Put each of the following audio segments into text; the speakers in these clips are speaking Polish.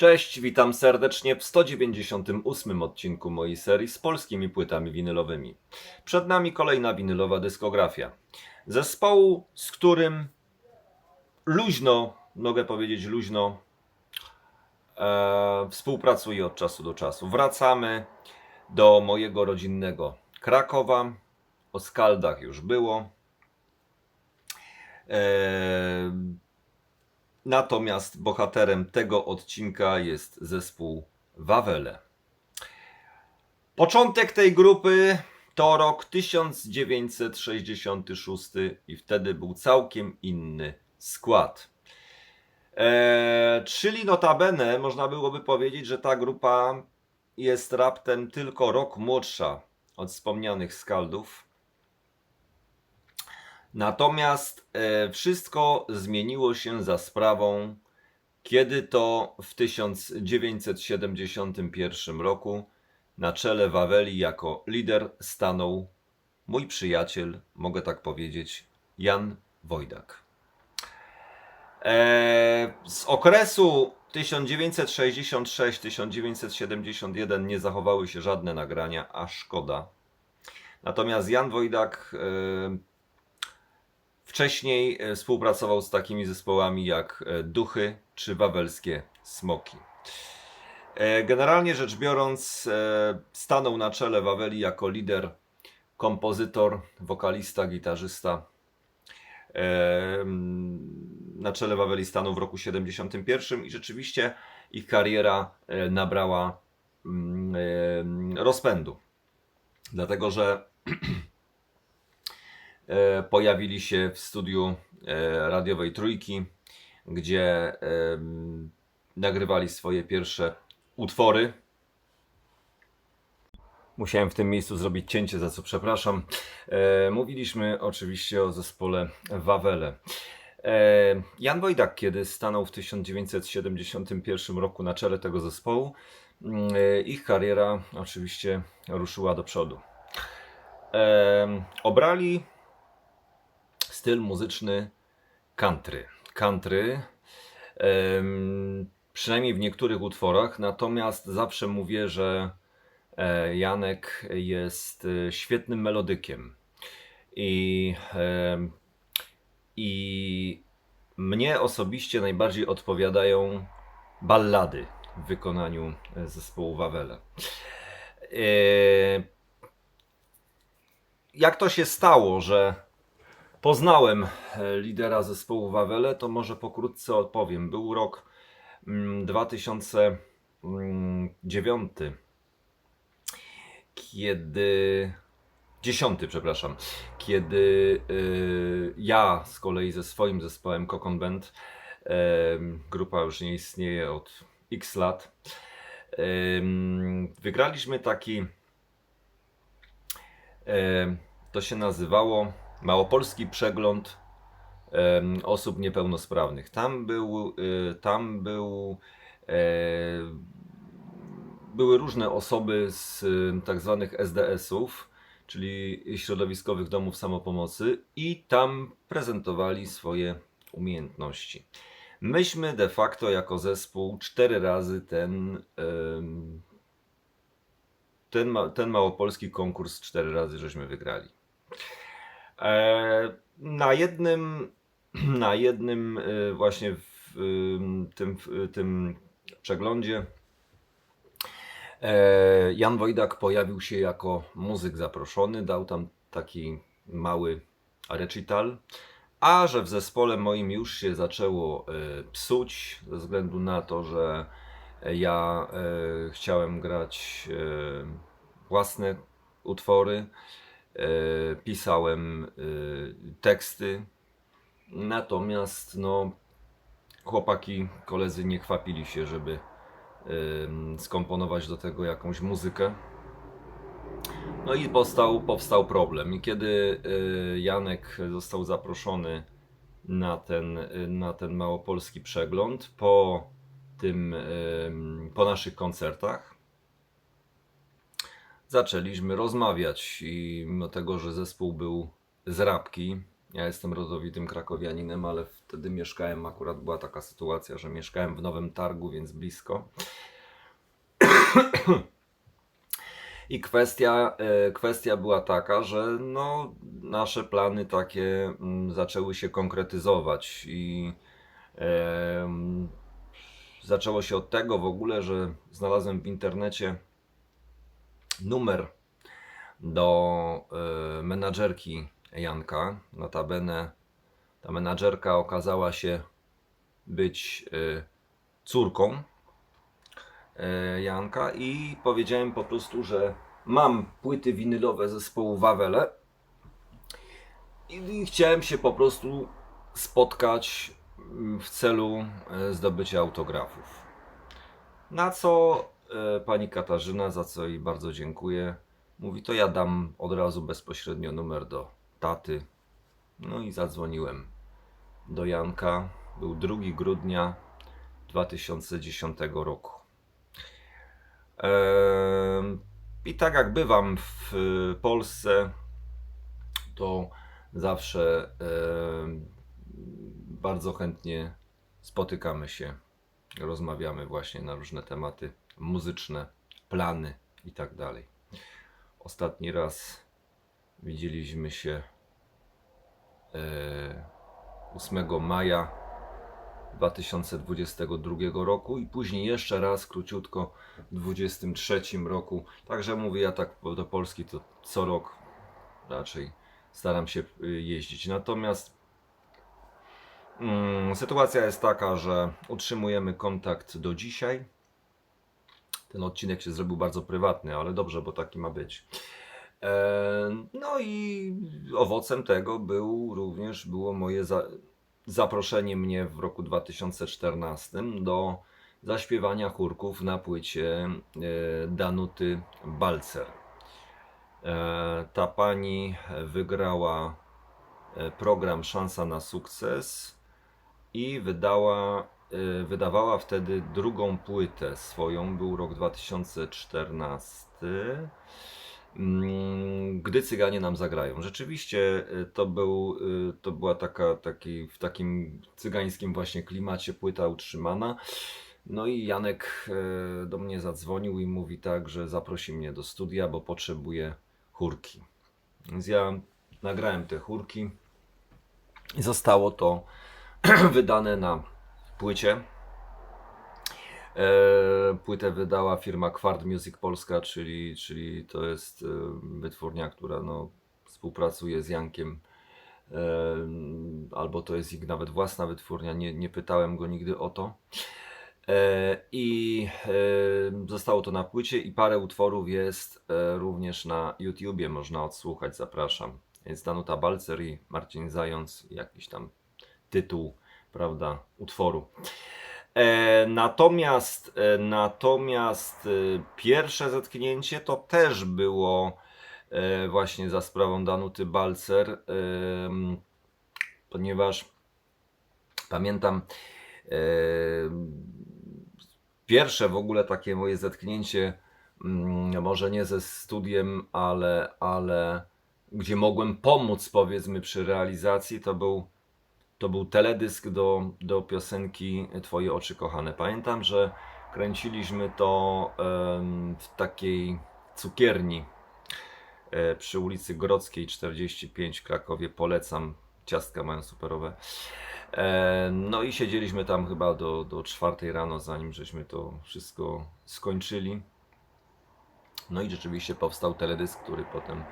Cześć, witam serdecznie w 198 odcinku mojej serii z polskimi płytami winylowymi. Przed nami kolejna winylowa dyskografia. Zespołu, z którym luźno, mogę powiedzieć luźno, e, współpracuję od czasu do czasu. Wracamy do mojego rodzinnego Krakowa. O Skaldach już było. E, Natomiast bohaterem tego odcinka jest zespół Wawele. Początek tej grupy to rok 1966 i wtedy był całkiem inny skład. Eee, czyli notabene można byłoby powiedzieć, że ta grupa jest raptem tylko rok młodsza od wspomnianych skaldów. Natomiast e, wszystko zmieniło się za sprawą, kiedy to w 1971 roku na czele Waweli jako lider stanął mój przyjaciel, mogę tak powiedzieć, Jan Wojdak. E, z okresu 1966-1971 nie zachowały się żadne nagrania, a szkoda. Natomiast Jan Wojdak e, Wcześniej e, współpracował z takimi zespołami jak e, Duchy czy Wawelskie Smoki. E, Generalnie rzecz biorąc, stanął na czele Waweli jako lider, kompozytor, wokalista, gitarzysta. Na czele Waweli stanął w roku 71 i rzeczywiście ich kariera nabrała mm, rozpędu. Dlatego, że pojawili się w studiu e, radiowej Trójki, gdzie nagrywali swoje pierwsze utwory. Musiałem w tym miejscu zrobić cięcie, za co przepraszam. E, mówiliśmy oczywiście o zespole Wawele. Jan Wojdak, kiedy stanął w 1971 roku na czele tego zespołu, mm, ich kariera oczywiście ruszyła do przodu. Obrali styl muzyczny country. Country, przynajmniej w niektórych utworach, natomiast zawsze mówię, że e, Janek jest e, świetnym melodykiem. I, I mnie osobiście najbardziej odpowiadają ballady w wykonaniu zespołu Wawele. E, jak to się stało, że poznałem e, lidera zespołu Wawele, to może pokrótce odpowiem. Był rok 2009, mm, kiedy. 10, przepraszam, kiedy y, ja z kolei ze swoim zespołem Kokon Band, y, grupa już nie istnieje od x lat, y, wygraliśmy taki, to się nazywało Małopolski przegląd osób niepełnosprawnych. Tam był, y, tam był e, były różne osoby z tak zwanych SDS-ów, czyli środowiskowych domów samopomocy i tam prezentowali swoje umiejętności. Myśmy de facto jako zespół cztery razy ten, ten, ten małopolski konkurs cztery razy żeśmy wygrali. E, na jednym, na jednym e, właśnie w tym, w tym przeglądzie e, Jan Wojdak pojawił się jako muzyk zaproszony, dał tam taki mały recital, a że w zespole moim już się zaczęło psuć ze względu na to, że ja chciałem grać własne utwory, pisałem e, teksty. Natomiast no, chłopaki, koledzy nie chwapili się, żeby skomponować do tego jakąś muzykę. No i powstał, powstał problem. I kiedy e, Janek został zaproszony na ten, na ten małopolski przegląd po, tym, po naszych koncertach, zaczęliśmy rozmawiać i mimo tego, że zespół był z Rabki, Ja jestem rodowitym krakowianinem, ale wtedy mieszkałem, akurat była taka sytuacja, że mieszkałem w Nowym Targu, więc blisko. I kwestia, e, kwestia była taka, że no, nasze plany takie mm, zaczęły się konkretyzować i em, zaczęło się od tego w ogóle, że znalazłem w internecie numer do e, menadżerki Janka. Notabene ta menadżerka okazała się być e, córką e, Janka i powiedziałem po prostu, że mam płyty winylowe zespołu Wawele i chciałem się po prostu spotkać mm, w celu zdobycia autografów. Na co pani Katarzyna, za co jej bardzo dziękuję, mówi: To ja dam od razu bezpośrednio numer do taty. No i zadzwoniłem do Janka. Był 2 grudnia 2010 roku. Em, I tak jak bywam w Polsce, to zawsze bardzo chętnie spotykamy się, rozmawiamy właśnie na różne tematy muzyczne, plany i tak dalej. Ostatni raz widzieliśmy się e, 8 maja 2022 roku i później jeszcze raz króciutko w 2023 roku. Także mówię, ja tak do Polski to co rok raczej staram się y, jeździć. Natomiast mm, sytuacja jest taka, że utrzymujemy kontakt do dzisiaj. Ten odcinek się zrobił bardzo prywatny, ale dobrze, bo taki ma być. E, No i owocem tego był również było moje za, zaproszenie mnie w roku 2014 do zaśpiewania chórków na płycie e, Danuty Balcer. E, Ta pani wygrała program Szansa na sukces i wydała, wydawała wtedy drugą płytę swoją. Był rok 2014. Mm, Gdy cyganie nam zagrają. Rzeczywiście y, to, był, y, to była taka, taki, w takim cygańskim właśnie klimacie płyta utrzymana. No i Janek y, do mnie zadzwonił i mówi tak, że zaprosi mnie do studia, bo potrzebuje chórki. Więc ja nagrałem te chórki i zostało to wydane na płycie. E, Płytę wydała firma Quart Music Polska, czyli, czyli to jest e, wytwórnia, która no, współpracuje z Jankiem. E, Albo to jest ich nawet własna wytwórnia, nie, nie pytałem go nigdy o to. I zostało to na płycie i parę utworów jest również na YouTubie, można odsłuchać, zapraszam. Jest Danuta Balcer i Marcin Zając, jakiś tam tytuł, prawda, utworu. E, natomiast e, natomiast e, pierwsze zetknięcie to też było e, właśnie za sprawą Danuty Balcer, em, ponieważ pamiętam e, pierwsze w ogóle takie moje zetknięcie, mm, może nie ze studiem, ale, ale gdzie mogłem pomóc powiedzmy przy realizacji, to był to był teledysk do, do piosenki Twoje oczy kochane. Pamiętam, że kręciliśmy to w takiej cukierni e, przy ulicy Grodzkiej 45 w Krakowie. Polecam, ciastka mają superowe. E, no i siedzieliśmy tam chyba do, do czwartej rano, zanim żeśmy to wszystko skończyli. No i rzeczywiście powstał teledysk, który potem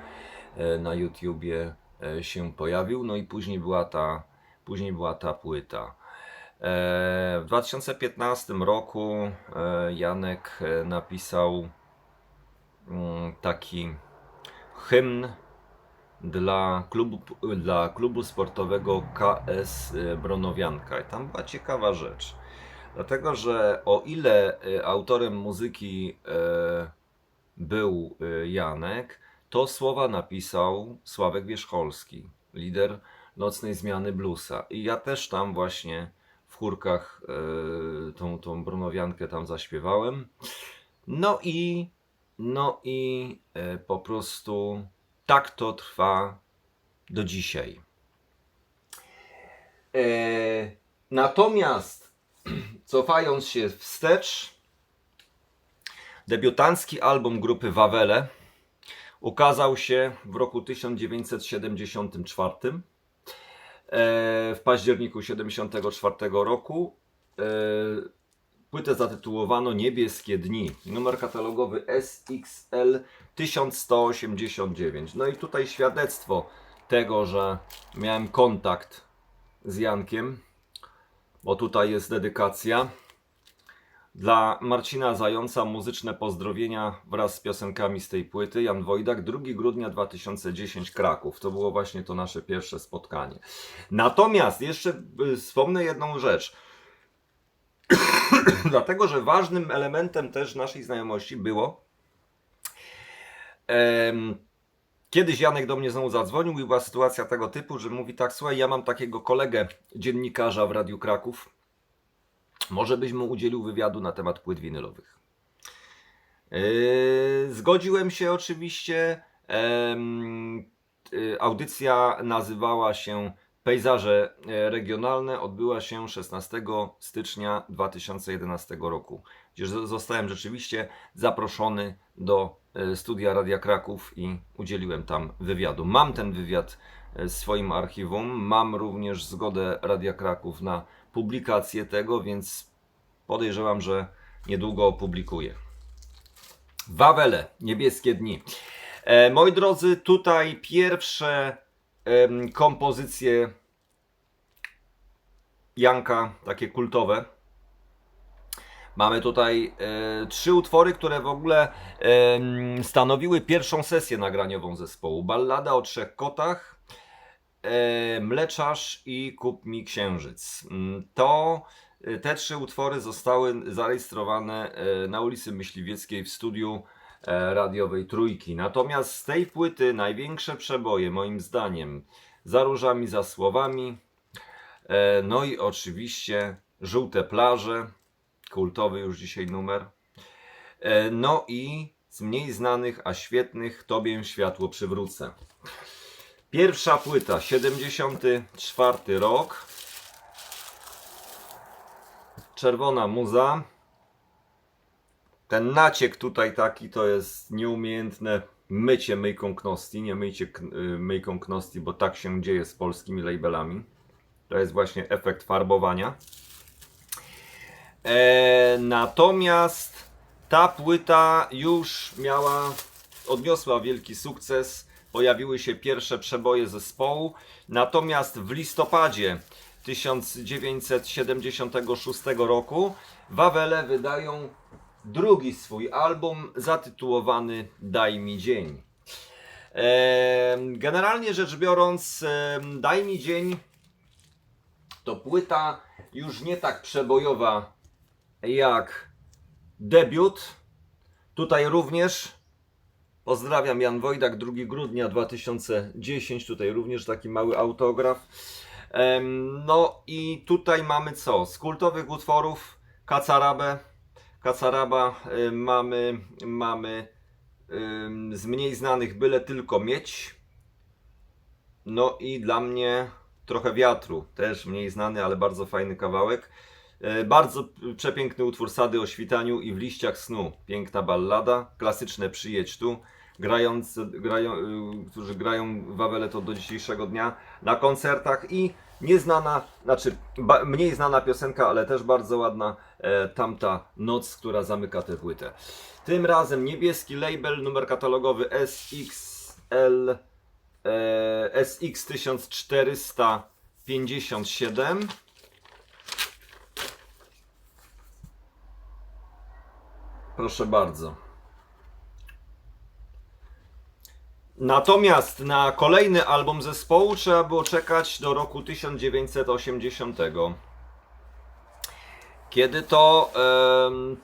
e, na YouTubie się pojawił. No i później była ta, później była ta płyta. E, W 2015 roku e, Janek e, napisał mm, taki hymn dla klubu, dla klubu sportowego KS Bronowianka. I tam była ciekawa rzecz. Dlatego, że o ile autorem muzyki był Janek, to słowa napisał Sławek Wierzcholski, lider nocnej zmiany bluesa. I ja też tam właśnie w chórkach e, tą, tą Brunowiankę tam zaśpiewałem. No i no i e, po prostu tak to trwa do dzisiaj. E, natomiast cofając się wstecz, debiutancki album grupy Wawele ukazał się w roku 1974. E, w październiku 1974 roku. E, płytę zatytułowano Niebieskie Dni. Numer katalogowy SXL 1189. No i tutaj świadectwo tego, że miałem kontakt z Jankiem, bo tutaj jest dedykacja. Dla Marcina Zająca muzyczne pozdrowienia wraz z piosenkami z tej płyty. Jan Wojdak, 2 grudnia 2010 Kraków. To było właśnie to nasze pierwsze spotkanie. Natomiast jeszcze y, wspomnę jedną rzecz. Dlatego, że ważnym elementem też naszej znajomości było. em, Kiedyś Janek do mnie znowu zadzwonił i była sytuacja tego typu, że mówi tak, słuchaj, ja mam takiego kolegę, dziennikarza w Radiu Kraków. Może byś mu udzielił wywiadu na temat płyt winylowych. Yy, zgodziłem się oczywiście. Em, y, audycja nazywała się Pejzaże e, regionalne. Odbyła się 16 stycznia 2011 roku, gdzie zostałem rzeczywiście zaproszony do studia Radia Kraków i udzieliłem tam wywiadu. Mam ten wywiad w swoim archiwum. Mam również zgodę Radia Kraków na publikację tego, więc podejrzewam, że niedługo opublikuję. Wawele, niebieskie dni. E, moi drodzy, tutaj pierwsze em, kompozycje Janka, takie kultowe. Mamy tutaj e, trzy utwory, które w ogóle em, stanowiły pierwszą sesję nagraniową zespołu. Ballada o trzech kotach, e, Mleczarz i Kup mi księżyc. Mm, To e, te trzy utwory zostały zarejestrowane e, na ulicy Myśliwieckiej w studiu e, radiowej Trójki. Natomiast z tej płyty największe przeboje moim zdaniem za różami, za słowami, e, no i oczywiście Żółte plaże, kultowy już dzisiaj numer. E, No i z mniej znanych, a świetnych Tobie światło przywrócę. Pierwsza płyta, 74 rok. Czerwona muza. Ten naciek tutaj taki to jest nieumiejętne mycie myjką knosti. Nie myjcie y, myjką knosti, bo tak się dzieje z polskimi labelami. To jest właśnie efekt farbowania. E, natomiast ta płyta już miała, odniosła wielki sukces. Pojawiły się pierwsze przeboje zespołu. Natomiast w listopadzie 1976 roku Wawele wydają drugi swój album zatytułowany Daj mi dzień. Generalnie rzecz biorąc, Daj mi dzień to płyta już nie tak przebojowa jak debiut. Tutaj również pozdrawiam Jan Wojdak 2 grudnia 2010. Tutaj również taki mały autograf. No i tutaj mamy co? Z kultowych utworów Kacarabę. Kacaraba y, mamy, mamy z mniej znanych byle tylko mieć. No i dla mnie trochę wiatru, też mniej znany, ale bardzo fajny kawałek. E, Bardzo przepiękny utwór Sady o świtaniu i w liściach snu. Piękna ballada, klasyczne przyjedź tu. Grający, grają, y, którzy grają Wawele to do dzisiejszego dnia na koncertach i nieznana, znaczy ba, mniej znana piosenka, ale też bardzo ładna, e, tamta noc, która zamyka tę płytę. Tym razem niebieski label, numer katalogowy SXL e, SX 1457. Proszę bardzo. Natomiast na kolejny album zespołu trzeba było czekać do roku 1980. Kiedy to em,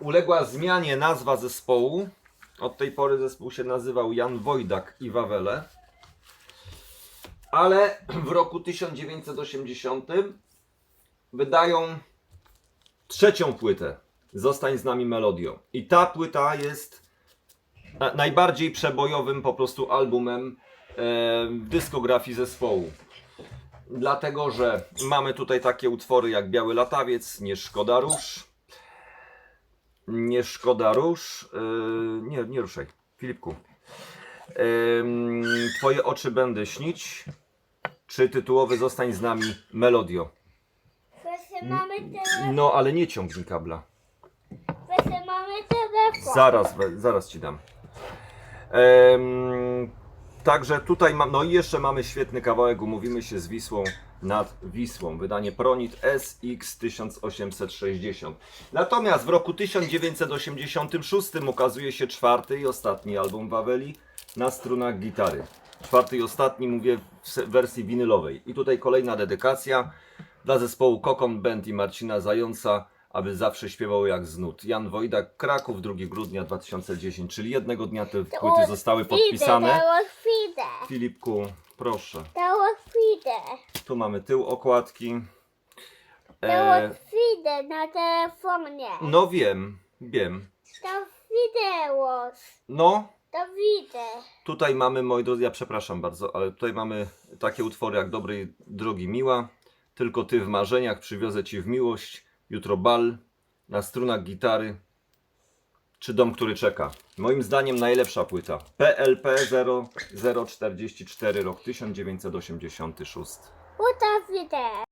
uległa zmianie nazwa zespołu. Od tej pory zespół się nazywał Jan Wojdak i Wawele. Ale w roku 1980 wydają trzecią płytę. Zostań z nami melodią. I ta płyta jest na- najbardziej przebojowym po prostu albumem e, w dyskografii zespołu. dlatego że mamy tutaj takie utwory jak Biały Latawiec, Nie szkoda róż, Nie szkoda róż, yy, nie, nie ruszaj, Filipku. Ym, Twoje oczy będę śnić, czy tytułowy Zostań z nami Melodio. No, ale nie ciągnij kabla. Właśnie mamy telefon. Zaraz, zaraz ci dam. Także tutaj mam, no i jeszcze mamy świetny kawałek, umówimy się z Wisłą nad Wisłą. Wydanie Pronit SX 1860. Natomiast w roku 1986 ukazuje się czwarty i ostatni album Waweli na strunach gitary. Czwarty i ostatni mówię w wersji winylowej. I tutaj kolejna dedykacja dla zespołu Kokon Band i Marcina Zająca, aby zawsze śpiewał jak z nut. Jan Wojdak, Kraków, 2 grudnia 2010, czyli jednego dnia te płyty zostały podpisane. Dało chwilę. Filipku, proszę. Dało chwilę. Tu mamy tył okładki. Dało E, chwilę na telefonie. no wiem, wiem. To wideo. No, To widzę. tutaj mamy, moi drodzy, ja przepraszam bardzo, ale tutaj mamy takie utwory jak Dobrej Drogi Miła, Tylko Ty w marzeniach, Przywiozę Ci w miłość, Jutro bal, Na strunach gitary, czy Dom, który czeka. Moim zdaniem najlepsza płyta. PLP 0044, rok 1986. Uta widzę.